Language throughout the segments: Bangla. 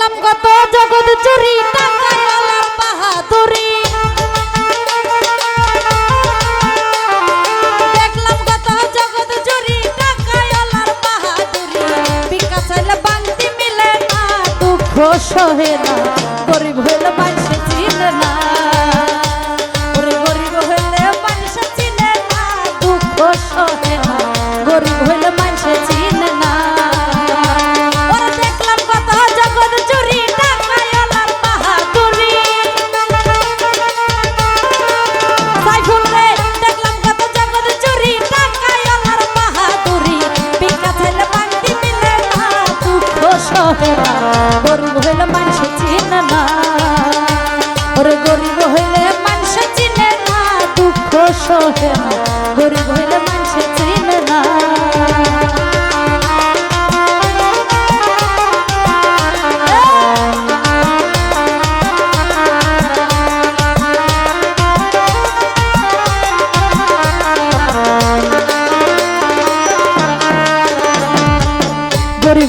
দেখলাম কত জগৎ চুরি টাকায় আলার বাহাদুরি। সহে না গরিব চুরি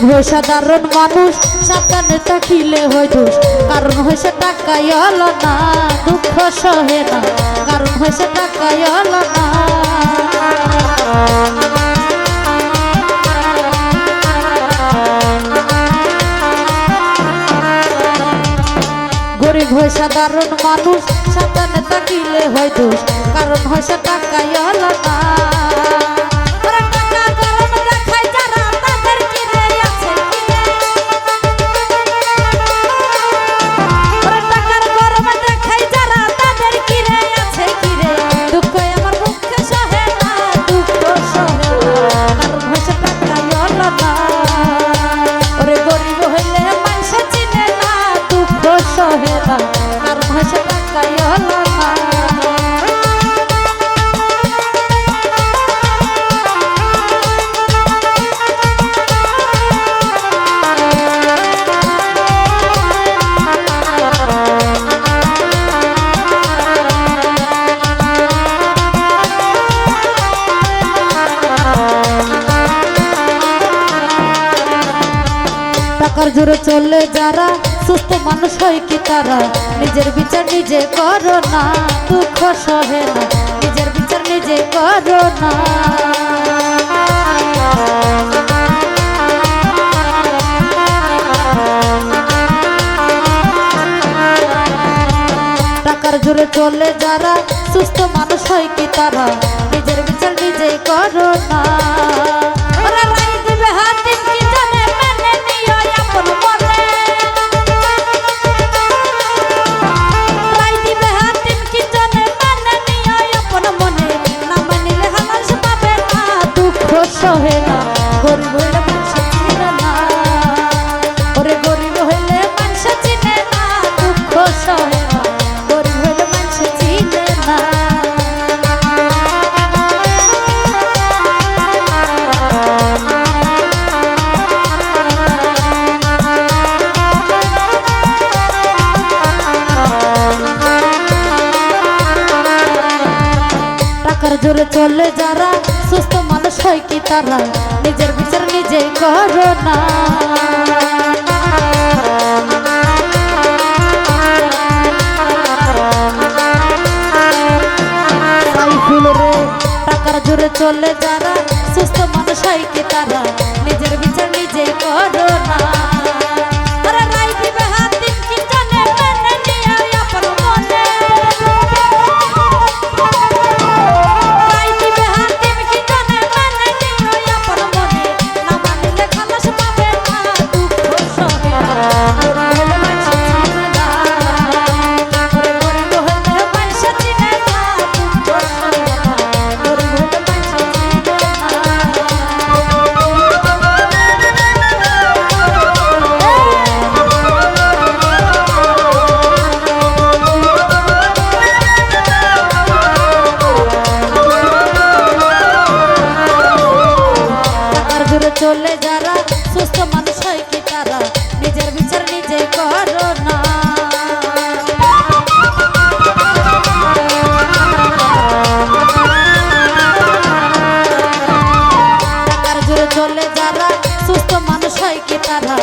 হয়ে সাধারণ মানুষ, সাবধানে তাকিলে হয় দোষ। কারণ হয়েছে টাকাই হলো না, দুঃখ সহে না। কারণ হয়েছে টাকাই হলো না। গরিব হয়ে সাধারণ মানুষ, সাবধানে তাকিলে হয় দোষ। কারণ হয়েছে টাকাই হলো না। জোরে চলে যারা, সুস্থ মানুষ হয় কি তারা? নিজের বিচার নিজে করো না, দুঃখ সহে না। নিজের বিচার নিজে করো না। টাকার জোরে চলে যারা, সুস্থ মানুষ হয় কি তারা? নিজের বিচার নিজে করো না। হাতে জোরে চলে যারা, সুস্থ মানুষ হয় কি তারা? নিজের বিচার নিজে করো না। টাকার জোরে চলে যারা, সুস্থ মানুষ হয় কি তারা? চলে যারা, সুস্থ মানুষ হয় কি তারা? নিজের বিচার নিজে করো না। চলে যারা, সুস্থ মানুষ হয় কি তারা?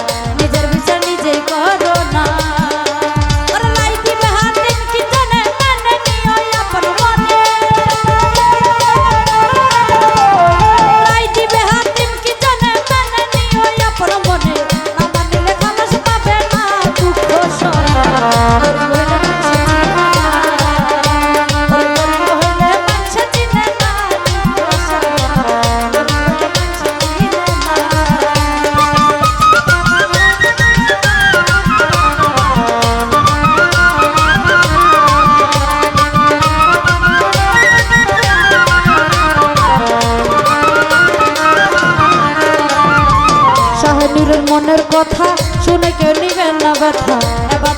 কথা শুনে কেউ নিবেন না ব্যথা। এবার